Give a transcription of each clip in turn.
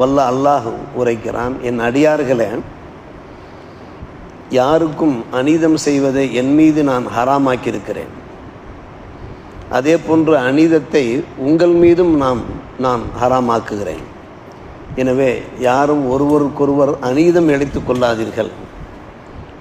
வல்ல அல்லாஹ் உரைக்கிறான். என் அடியார்களே யாருக்கும் அநீதம் செய்வதை என் மீது நான் ஹராமாக்கியிருக்கிறேன். அதே போன்று அநீதத்தை உங்கள் மீதும் நாம் நான் ஹராமாக்குகிறேன். எனவே யாரும் ஒருவருக்கொருவர் அநீதம் இழைத்துக் கொள்ளாதீர்கள்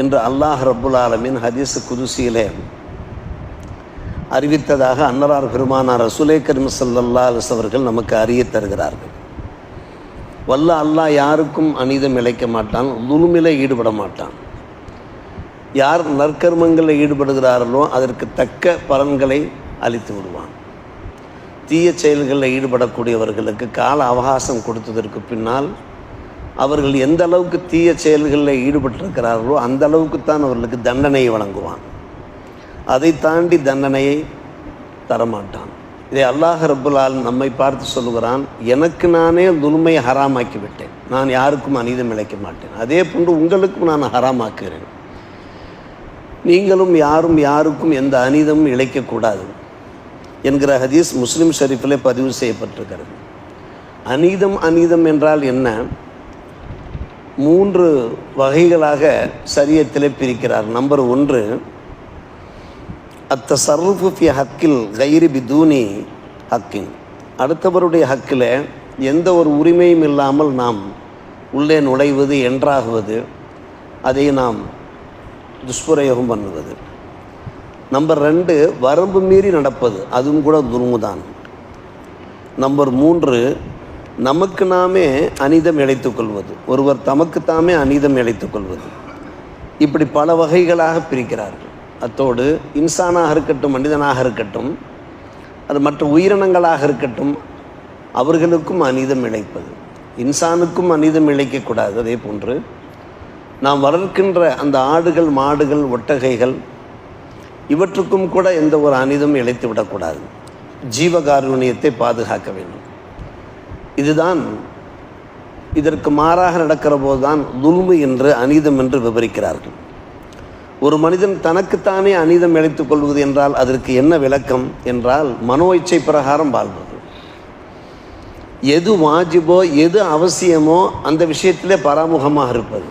என்று அல்லாஹ் ரப்புல் ஆலமின் ஹதீஸ் குதுசியிலே அறிவித்ததாக அன்னரார் பெருமானார் ரசுலே கரிமசல்லா அலிஸ் அவர்கள் நமக்கு அறிய தருகிறார்கள். வல்ல அல்லாஹ் யாருக்கும் அநீதம் இழைக்க மாட்டான் துலுமிலே ஈடுபட மாட்டான். யார் நற்கர்மங்களில் ஈடுபடுகிறார்களோ அதற்கு தக்க பலன்களை அளித்து விடுவான். தீய செயல்களில் ஈடுபடக்கூடியவர்களுக்கு கால அவகாசம் கொடுத்ததற்கு பின்னால் அவர்கள் எந்த அளவுக்கு தீய செயல்களில் ஈடுபட்டிருக்கிறார்களோ அந்த அளவுக்கு தான் அவர்களுக்கு தண்டனையை வழங்குவான். அதை தாண்டி தண்டனையை தரமாட்டான். இதை அல்லாஹ் ரபுல்லால் நம்மை பார்த்து சொல்லுகிறான் எனக்கு நானே துலுமையை ஹராமாக்கி விட்டேன். நான் யாருக்கும் அநீதம் இழைக்க மாட்டேன். அதே போன்று உங்களுக்கும் நான் ஹராமாக்குகிறேன். நீங்களும் யாரும் யாருக்கும் எந்த அநீதமும் இழைக்கக்கூடாது என்கிற ஹதீஸ் முஸ்லீம் ஷரீஃபிலே பதிவு செய்யப்பட்டிருக்கிறது. அநீதம் அநீதம் என்றால் என்ன? மூன்று வகைகளாக சரியத்திலே பிரிக்கிறார். நம்பர் ஒன்று அத்த சர்ஃபு ஃபி ஹக்கில் கைரி பிதூனி ஹக்கின். அடுத்தவருடைய ஹக்கில் எந்த ஒரு உரிமையும் இல்லாமல் நாம் உள்ளே நுழைவது என்றாகுவது அதை நாம் துஷ்பிரயோகம் பண்ணுவது. நம்பர் ரெண்டு வரம்பு மீறி நடப்பது அதுவும் கூட துருமுதான். நம்பர் மூன்று நமக்கு நாமே அனிதம் இழைத்துக்கொள்வது ஒருவர் தமக்கு தாமே இழைத்துக்கொள்வது இப்படி பல வகைகளாக பிரிக்கிறார்கள். அத்தோடு இன்சானாக இருக்கட்டும் மனிதனாக இருக்கட்டும் அது மற்ற உயிரினங்களாக இருக்கட்டும் அவர்களுக்கும் அநீதம் இழைப்பது. இன்சானுக்கும் அநீதம் இழைக்கக்கூடாது. அதே போன்று நாம் வளர்க்கின்ற அந்த ஆடுகள் மாடுகள் ஒட்டகைகள் இவற்றுக்கும் கூட எந்த ஒரு அநீதம் இழைத்து விடக்கூடாது. ஜீவகாருண்யத்தை பாதுகாக்க வேண்டும். இதுதான் இதற்கு மாறாக நடக்கிற போதுதான் துல்மு என்று அநீதம் என்று விவரிக்கிறார்கள். ஒரு மனிதன் தனக்குத்தானே அநீதம் இழைத்துக் கொள்வது என்றால் அதற்கு என்ன விளக்கம் என்றால் மனோ இச்சை பிரகாரம் வாழ்வது. எது வாஜிபோ எது அவசியமோ அந்த விஷயத்திலே பராமுகமாக இருப்பது.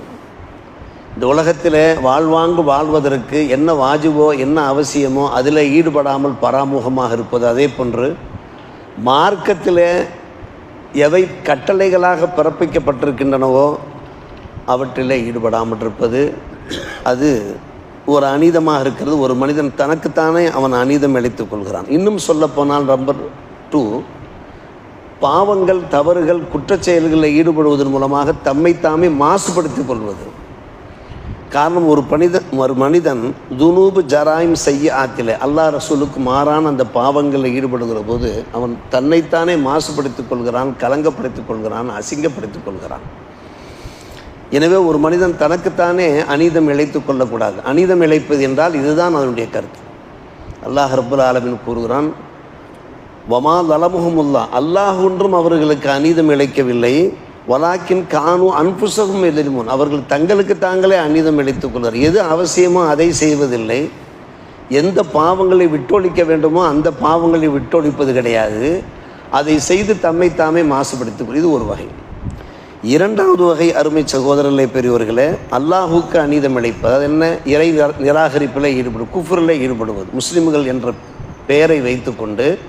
இந்த உலகத்தில் வாழ்வாங்கு வாழ்வதற்கு என்ன வாஜிபோ என்ன அவசியமோ அதில் ஈடுபடாமல் பராமுகமாக இருப்பது. அதே போன்று மார்க்கத்தில் எவை கட்டளைகளாக பிறப்பிக்கப்பட்டிருக்கின்றனவோ அவற்றிலே ஈடுபடாமல் இருப்பது அது ஒரு அநீதமாக இருக்கிறது. ஒரு மனிதன் தனக்குத்தானே அவன் அநீதம் இழைத்துக் கொள்கிறான். இன்னும் சொல்லப்போனால் நம்பர் டூ பாவங்கள் தவறுகள் குற்றச்செயல்களில் ஈடுபடுவதன் மூலமாக தம்மைத்தாமே மாசுபடுத்திக் கொள்வது. காரணம் ஒரு மனிதன் ஒரு மனிதன் துனூபு ஜராயும் செய்ய ஆத்தில அல்லாஹ் ரசூலுக்கு மாறான அந்த பாவங்களில் ஈடுபடுகிற போது அவன் தன்னைத்தானே மாசுபடுத்திக் கொள்கிறான் கலங்கப்படுத்திக் கொள்கிறான் அசிங்கப்படுத்திக் கொள்கிறான். எனவே ஒரு மனிதன் தனக்குத்தானே அநீதம் இழைத்து கொள்ளக்கூடாது. அநீதம் இழைப்பது என்றால் இதுதான் அதனுடைய கருத்து. அல்லாஹ் ரபுல் ஆலமின் கூறுகிறான் வமா லலமுகமுல்லா அல்லாஹ் ஒன்றும் அவர்களுக்கு அநீதம் இழைக்கவில்லை. வலாக்கின் காணு அன்புசகம் எதிர்முன். அவர்கள் தங்களுக்கு தாங்களே அநீதம் இழைத்துக் கொள்வார். எது அவசியமோ அதை செய்வதில்லை. எந்த பாவங்களை விட்டொழிக்க வேண்டுமோ அந்த பாவங்களை விட்டொழிப்பது கிடையாது. அதை செய்து தம்மை தாமே மாசுபடுத்திக் இது ஒரு வகை. இரண்டாவது வகை அருமை சகோதரர்களை பெரியவர்களே அல்லாஹுக்கு அநீதம் இழைப்பது. அது என்ன? இறை நிராகரிப்பில் ஈடுபடும் குஃப்ரில் ஈடுபடுவது. முஸ்லிம்கள் என்ற பெயரை வைத்துக்கொண்டு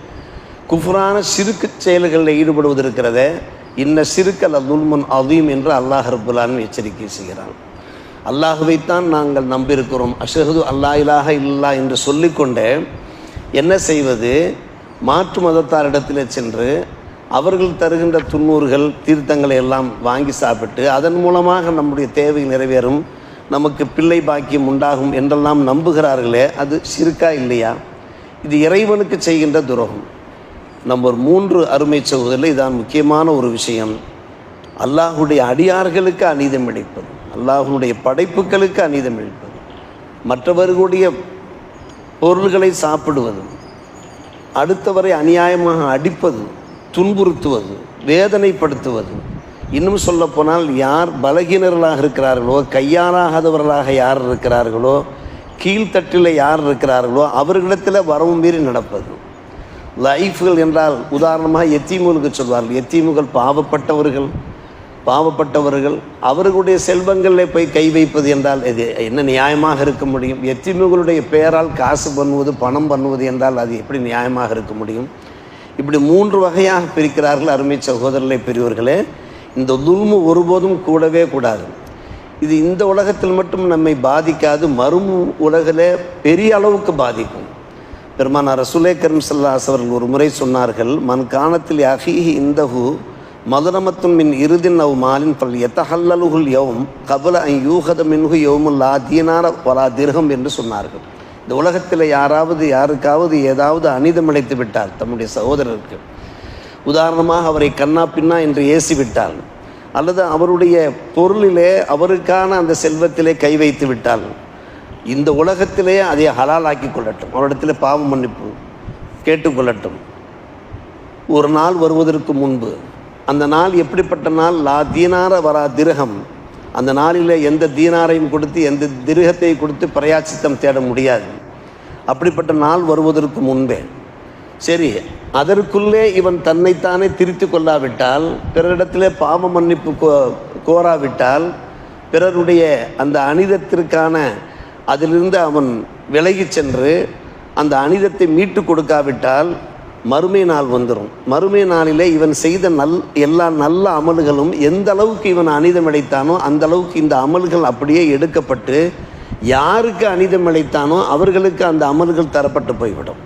குஃப்ரான சிறுக்கு செயல்களில் ஈடுபடுவது இருக்கிறதே. இன்ன சிறுக்கல் துல்முன் அதீம் என்று அல்லாஹ் ரபுல்லான் எச்சரிக்கை செய்கிறான். அல்லாஹுவைத்தான் நாங்கள் நம்பியிருக்கிறோம். அஷஹது அல்லா இலாக இல்லா என்று சொல்லிக்கொண்டே என்ன செய்வது? மாற்று மதத்தாரிடத்தில் சென்று அவர்கள் தருகின்ற துண்ணூறுகள் தீர்த்தங்களை எல்லாம் வாங்கி சாப்பிட்டு அதன் மூலமாக நம்முடைய தேவை நிறைவேறும் நமக்கு பிள்ளை பாக்கியம் உண்டாகும் என்றெல்லாம் நம்புகிறார்களே அது சிறுக்கா இல்லையா? இது இறைவனுக்கு செய்கின்ற துரோகம். நம்பர் மூன்று அருமை சகோதரில் இதான் முக்கியமான ஒரு விஷயம். அல்லாஹுடைய அடியார்களுக்கு அநீதம் இழைப்பது அல்லாஹுடைய படைப்புகளுக்கு அநீதம் இழைப்பது மற்றவர்களுடைய பொருள்களை சாப்பிடுவது அடுத்தவரை அநியாயமாக அடிப்பது துன்புறுத்துவது வேதனைப்படுத்துவது. இன்னும் சொல்லப்போனால் யார் பலகீனர்களாக இருக்கிறார்களோ கையாலாகாதவர்களாக யார் இருக்கிறார்களோ கீழ்த்தட்டில் யார் இருக்கிறார்களோ அவர்களிடத்தில் வரவும் மீறி நடப்பது. லைஃப்கள் என்றால் உதாரணமாக எத்தீமுகளுக்கு சொல்வார்கள் எத்தீமுகள் பாவப்பட்டவர்கள் பாவப்பட்டவர்கள் அவர்களுடைய செல்வங்களில் போய் கை வைப்பது என்றால் இது என்ன நியாயமாக இருக்க முடியும்? எத்திமிகளுடைய பெயரால் காசு பண்ணுவது பணம் பண்ணுவது என்றால் அது எப்படி நியாயமாக இருக்க முடியும்? இப்படி மூன்று வகையாக பிரிக்கிறார்கள் அருமை சகோதரர்களை பெரியவர்களே இந்த துல்மு ஒருபோதும் கூடவே கூடாது. இது இந்த உலகத்தில் மட்டும் நம்மை பாதிக்காது மறும் உலகில் பெரிய அளவுக்கு பாதிக்கும். பெருமானார் ரசுலே கரும் சல்லாஸ் அவர்கள் ஒரு முறை சொன்னார்கள் மண் காணத்தில் அஹீஹி இந்தஹு மதுரமத்தும் மின் இறுதின் அவ் மாலின் பல் எத்தஹல்லலுகுல் யவும் கபல அன் யூகத மின்ஹு யவுமுல் தீனார வலா திர்கம் என்று சொன்னார்கள். இந்த உலகத்தில் யாராவது யாருக்காவது ஏதாவது அனிதம் அடைத்து விட்டால் தம்முடைய சகோதரருக்கு. உதாரணமாக அவரை கண்ணா பின்னா என்று ஏசி விட்டால் அல்லது அவருடைய பொருளிலே அவருக்கான அந்த செல்வத்திலே கை வைத்து விட்டால் இந்த உலகத்திலே அதை ஹலாலாக்கி கொள்ளட்டும். அவரிடத்தில் பாவ மன்னிப்பு கேட்டுக்கொள்ளட்டும் ஒரு நாள் வருவதற்கு முன்பு அந்த நாள் எப்படிப்பட்ட நாள்? லா தீனார வரா திரகம் அந்த நாளில் எந்த தீனாரையும் கொடுத்து எந்த திருகத்தை கொடுத்து பிரயாசித்தம் தேட முடியாது. அப்படிப்பட்ட நாள் வருவதற்கு முன்பே. சரி அதற்குள்ளே இவன் தன்னைத்தானே திருத்தி கொள்ளாவிட்டால் பிறரிடத்திலே பாவ மன்னிப்பு கோ கோராவிட்டால் பிறருடைய அந்த அனிதத்திற்கான அதிலிருந்து அவன் விலகிச் சென்று அந்த அனிதத்தை மீட்டு கொடுக்காவிட்டால் மறுமை நாள் வந்துடும் மறுமை நாளிலே இவன் செய்த நல் எல்லா நல்ல அமல்களும் எந்த அளவுக்கு இவன் அனிதம் இழைத்தானோ அந்த அளவுக்கு இந்த அமல்கள் அப்படியே எடுக்கப்பட்டு யாருக்கு அனிதம் இழைத்தானோ அவர்களுக்கு அந்த அமல்கள் தரப்பட்டு போய்விடும்.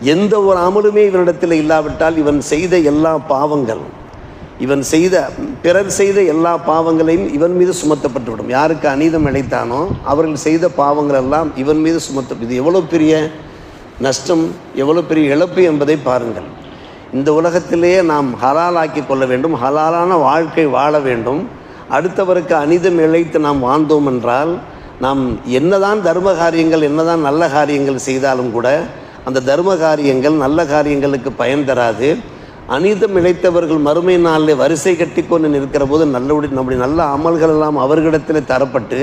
எந்த ஒரு அமலுமே இவனிடத்தில் இல்லாவிட்டால் இவன் செய்த எல்லா பாவங்கள் இவன் செய்த பிறர் செய்த எல்லா பாவங்களையும் இவன் மீது சுமத்தப்பட்டுவிடும் யாருக்கு அநீதம் இழைத்தானோ அவர்கள் செய்த பாவங்கள் எல்லாம் இவன் மீது சுமத்த இது எவ்வளோ பெரிய நஷ்டம் எவ்வளோ பெரிய இழப்பு என்பதை பாருங்கள். இந்த உலகத்திலேயே நாம் ஹலாலாக்கி கொள்ள வேண்டும் ஹலாலான வாழ்க்கை வாழ வேண்டும். அடுத்தவருக்கு அனிதம் இழைத்து நாம் வாழ்ந்தோம் என்றால் நாம் என்னதான் தர்ம காரியங்கள் என்னதான் நல்ல காரியங்கள் செய்தாலும் கூட அந்த தர்ம காரியங்கள் நல்ல காரியங்களுக்கு பயன் தராது. அனிதம் இழைத்தவர்கள் மறுமை நாளில் வரிசை கட்டி கொண்டு நிற்கிற போது நல்லபடி நம்முடைய நல்ல அமல்கள் எல்லாம் அவர்களிடத்தில் தரப்பட்டு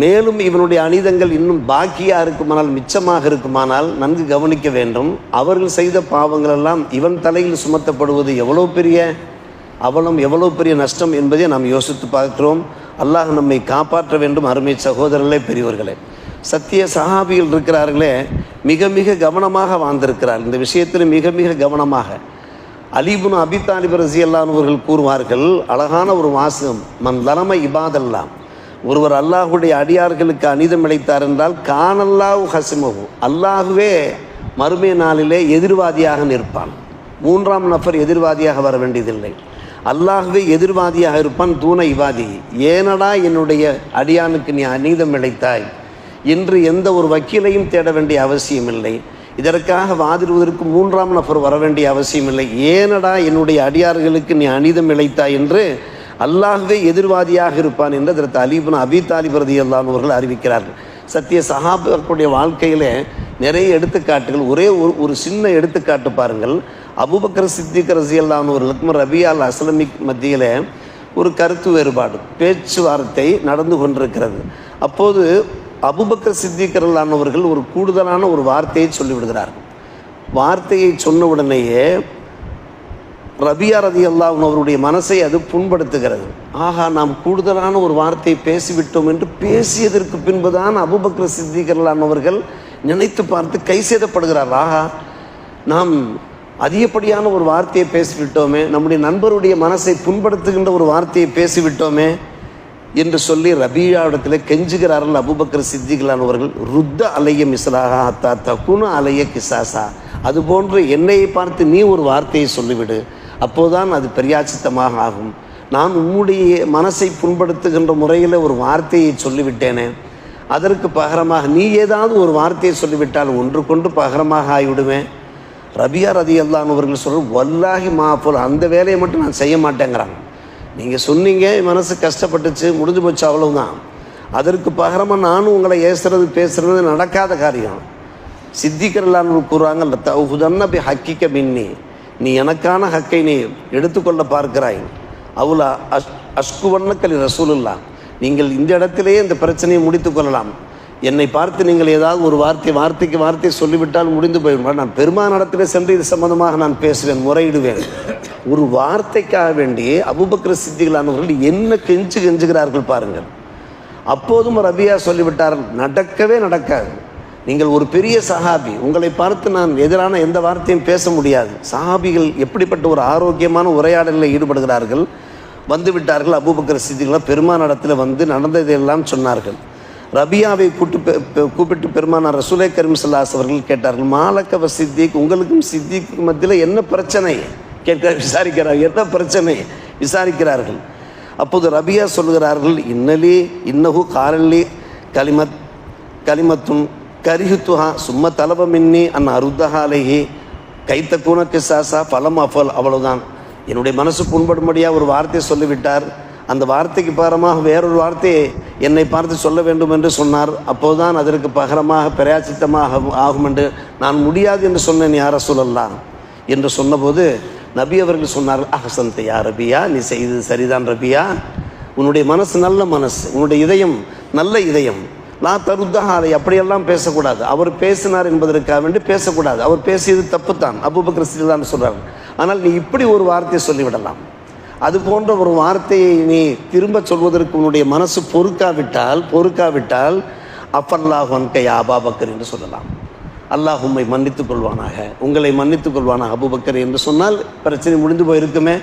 மேலும் இவனுடைய அனிதங்கள் இன்னும் பாக்கியாக இருக்குமானால் மிச்சமாக இருக்குமானால் நன்கு கவனிக்க வேண்டும். அவர்கள் செய்த பாவங்கள் எல்லாம் இவன் தலையில் சுமத்தப்படுவது எவ்வளோ பெரிய அவலம் எவ்வளோ பெரிய நஷ்டம் என்பதை நாம் யோசித்து பார்க்கிறோம். அல்லாஹ் நம்மை காப்பாற்ற வேண்டும் அருமை சகோதரர்களே பெரியவர்களே சத்திய சகாபிகள் இருக்கிறார்களே மிக மிக கவனமாக வாழ்ந்திருக்கிறார். இந்த விஷயத்தில் மிக மிக கவனமாக. அலிபுன் அபித்தாலிபர் ரசி அல்லானவர்கள் கூறுவார்கள் அழகான ஒரு வாசகம் மன் தலைமை இபாதெல்லாம் ஒருவர் அல்லாஹுடைய அடியார்களுக்கு அநீதம் இழைத்தார் என்றால் கானல்லாஹு ஹசிமகு அல்லாஹுவே மறுமை நாளிலே எதிர்வாதியாக நிற்பான். மூன்றாம் நபர் எதிர்வாதியாக வர வேண்டியதில்லை. அல்லாஹுவே எதிர்வாதியாக இருப்பான் தூண இவாதி. ஏனடா என்னுடைய அடியானுக்கு நீ அநீதம் இழைத்தாய்? என்று எந்த ஒரு வக்கீலையும் தேட வேண்டிய அவசியமில்லை இதற்காக வாதிடுவதற்கு மூன்றாம் நபர் வர வேண்டிய அவசியமில்லை ஏனடா என்னுடைய அடியார்களுக்கு நீ அநீதம் இழைத்தாய்? என்று அல்லாஹுவே எதிர்வாதியாக இருப்பான் என்று அதற்கு அலிபுன் அபி தாலிப் ரதி அல்லானவர்கள் அறிவிக்கிறார்கள். சத்திய சகாபர்களுடைய வாழ்க்கையில் நிறைய எடுத்துக்காட்டுகள் ஒரே ஒரு ஒரு சின்ன எடுத்துக்காட்டு பாருங்கள். அபுபக்கர் சித்திக் ரசி அல்லானவர்களுக்கும் ரபியால் அஸ்லமிக் மத்தியில் ஒரு கருத்து வேறுபாடு பேச்சுவார்த்தை நடந்து கொண்டிருக்கிறது. அப்போது அபுபக்கர் சித்திகரலானவர்கள் ஒரு கூடுதலான ஒரு வார்த்தையை சொல்லிவிடுகிறார்கள். வார்த்தையை சொன்ன உடனேயே ரபியா ரதி அல்லாஹ் அவருடைய மனசை அது புண்படுத்துகிறது. ஆகா நாம் கூடுதலான ஒரு வார்த்தையை பேசிவிட்டோம் என்று பேசியதற்கு பின்புதான் அபுபக்ர சித்திகரலான் அவர்கள் நினைத்து பார்த்து கை சேதப்படுகிறார் ஆகா நாம் அதிகப்படியான ஒரு வார்த்தையை பேசிவிட்டோமே நம்முடைய நண்பருடைய மனசை புண்படுத்துகின்ற ஒரு வார்த்தையை பேசிவிட்டோமே என்று சொல்லி ரபியாவிடத்தில் கெஞ்சுகிறார்கள் அபுபக்கர் சித்திகளானவர்கள் ருத்த அலைய மிஸ்லாகா அத்தா தகுன அலைய கிசாசா. அதுபோன்று என்னை பார்த்து நீ ஒரு வார்த்தையை சொல்லிவிடு. அப்போதான் அது பெரியாச்சித்தமாக ஆகும். நான் உம்முடைய மனசை புண்படுத்துகின்ற முறையில் ஒரு வார்த்தையை சொல்லிவிட்டேனே. அதற்கு பகரமாக நீ ஏதாவது ஒரு வார்த்தையை சொல்லிவிட்டால் ஒன்று கொண்டு பகரமாக ஆகிவிடுவேன். ரபியா ரதி அல்லானவர்கள் சொல்கிற வல்லாகி மாப்போல் அந்த வேலையை மட்டும் நான் செய்ய மாட்டேங்கிறாங்க நீங்கள் சொன்னீங்க மனசு கஷ்டப்பட்டுச்சு முடிஞ்சு போச்சு அவ்வளவுதான். அதற்கு பகரமாக நானும் உங்களை ஏசுறது பேசுறது நடக்காத காரியம். சித்திகரலான்னு கூறுறாங்க தகுதன்ன பி ஹக்கிக்க மின்னி. நீ எனக்கான ஹக்கை நீ எடுத்துக்கொள்ள பார்க்கிறாய். அவுலா அஷ் அஷ்குவண்ணக்கலி ரசூலுல்லா நீங்கள் இந்த இடத்திலேயே இந்த பிரச்சனையை முடித்து கொள்ளலாம். என்னை பார்த்து நீங்கள் ஏதாவது ஒரு வார்த்தை வார்த்தைக்கு வார்த்தை சொல்லிவிட்டால் முடிந்து போய்விடும் நான் பெருமானிடத்தில் சென்று இது சம்பந்தமாக நான் பேசுவேன் முறையிடுவேன். ஒரு வார்த்தைக்காக வேண்டி அபுபக்கர் சித்திகளானவர்கள் என்ன கெஞ்சு கெஞ்சுகிறார்கள் பாருங்கள். அப்போதும் ரபியா சொல்லிவிட்டார் நடக்கவே நடக்காது. நீங்கள் ஒரு பெரிய சஹாபி உங்களை பார்த்து நான் எதிரான எந்த வார்த்தையும் பேச முடியாது. சஹாபிகள் எப்படிப்பட்ட ஒரு ஆரோக்கியமான உரையாடலில் ஈடுபடுகிறார்கள்? வந்து விட்டார்கள் அபூபக்கர் சித்திகளாம் பெருமானிடத்தில் வந்து நடந்ததையெல்லாம் சொன்னார்கள். ரபியாவை கூட்டு கூப்பிட்டு பெருமானார் ரசூலை கரீம் அவர்கள் கேட்டார்கள் மாலக்கவ சித்திக் உங்களுக்கும் சித்திக்கு மத்தியில் என்ன பிரச்சனை? கேட்க விசாரிக்கிறார்கள் என்ன பிரச்சனை? விசாரிக்கிறார்கள். அப்போது ரபியா சொல்கிறார்கள் இன்னலி இன்னகு காரல்லி களிமத் களிமத்தும் கரிஹுத்துஹா சும்ம தலப மின்னி அன் அருத்தஹாலேஹி கைத்த கூனக்கு சாசா பலம் அஃபல் அவ்வளவுதான். என்னுடைய மனசு புண்படும்படியாக ஒரு வார்த்தையை சொல்லிவிட்டார். அந்த வார்த்தைக்கு பகரமாக வேறொரு வார்த்தையை என்னை பார்த்து சொல்ல வேண்டும் என்று சொன்னார். அப்போதுதான் அதற்கு பகரமாக பிரயாச்சித்தமாக ஆகும் என்று நான் முடியாது என்று சொன்னேன் யார சொல்லலாம் என்று சொன்னபோது நபி அவர்கள் சொன்னார் அகசந்தையா ரபியா நீ செய்தது சரிதான் ரபியா. உன்னுடைய மனசு நல்ல மனசு உன்னுடைய இதயம் நல்ல இதயம். நான் தருத்தாக அதை அப்படியெல்லாம் பேசக்கூடாது. அவர் பேசினார் என்பதற்காக வேண்டி பேசக்கூடாது. அவர் பேசியது தப்பு தப்புத்தான் அபூபக்கர் சிறிதான் சொல்கிறார் ஆனால் நீ இப்படி ஒரு வார்த்தையை சொல்லிவிடலாம். அது போன்ற ஒரு வார்த்தையை நீ திரும்ப சொல்வதற்கு உன்னுடைய மனசு பொறுக்காவிட்டால் பொறுக்காவிட்டால் அப்பல்லாஹ் கை அபாபக்கர் என்று சொல்லலாம். அல்லாஹ் உம்மை மன்னித்துக் கொள்வானாக. உங்களை மன்னித்துக் கொள்வானாக அபுபக்கர் என்று சொன்னால் பிரச்சனை முடிந்து போயிருக்குமே.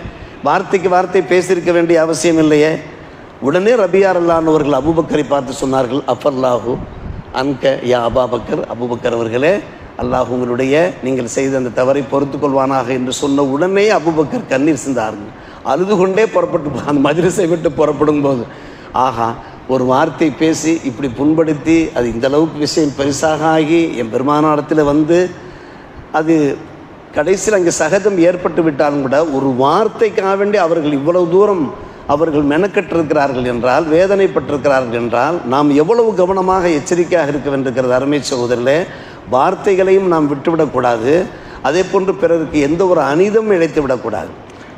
வார்த்தைக்கு வார்த்தை பேசியிருக்க வேண்டிய அவசியம் இல்லையே. உடனே ரபியார் அல்லானவர்கள் அபூபக்கரை பார்த்து சொன்னார்கள் அஃபல்லாஹு அன்க யா அபாபக்கர் அபூபக்கர் அவர்களே அல்லாஹ் உங்களுடைய நீங்கள் செய்த அந்த தவறை பொறுத்து கொள்வானாக என்று சொன்ன உடனே அபுபக்கர் கண்ணீர் சிந்தார்கள். அழுது கொண்டே புறப்பட்டு அந்த மதுரசை விட்டு புறப்படும் போது ஆஹா ஒரு வார்த்தை பேசி இப்படி புண்படுத்தி அது இந்த அளவுக்கு விஷயம் பெருசாக ஆகி என் பெருமானாடத்தில் வந்து அது கடைசியில் அங்கே சகஜம் ஏற்பட்டு விட்டாலும் கூட ஒரு வார்த்தைக்காக வேண்டி அவர்கள் இவ்வளவு தூரம் அவர்கள் மெனக்கெட்டிருக்கிறார்கள் என்றால் வேதனைப்பட்டிருக்கிறார்கள் என்றால் நாம் எவ்வளவு கவனமாக எச்சரிக்கையாக இருக்க வேண்டியிருக்கிறது அருமை சகோதரில் வார்த்தைகளையும் நாம் விட்டுவிடக்கூடாது அதே போன்று பிறருக்கு எந்த ஒரு அநீதமும் இழைத்து விடக்கூடாது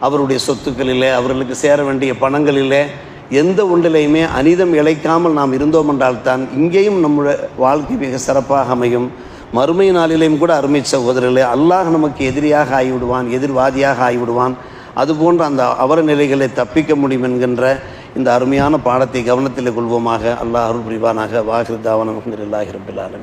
அவருடைய சொத்துக்களிலே அவர்களுக்கு சேர வேண்டிய பணங்களிலே எந்த ஒன்றிலையுமே அநீதம் இழைக்காமல் நாம் இருந்தோம் என்றால்தான் இங்கேயும் நம்முடைய வாழ்க்கை மிக சிறப்பாக அமையும். மறுமை நாளிலேயும் கூட அருமை சகோதரர்களே அல்லாஹ் நமக்கு எதிரியாக ஆகிவிடுவான் எதிர்வாதியாக ஆகிவிடுவான். அதுபோன்ற அந்த அவர நிலைகளை தப்பிக்க முடியும் என்கின்ற இந்த அருமையான பாடத்தை கவனத்தில் கொள்வோமாக. அல்லாஹ் அருள் புரிவானாக. வாகிருதாவன் அலமதுல்லாஹி ரபில்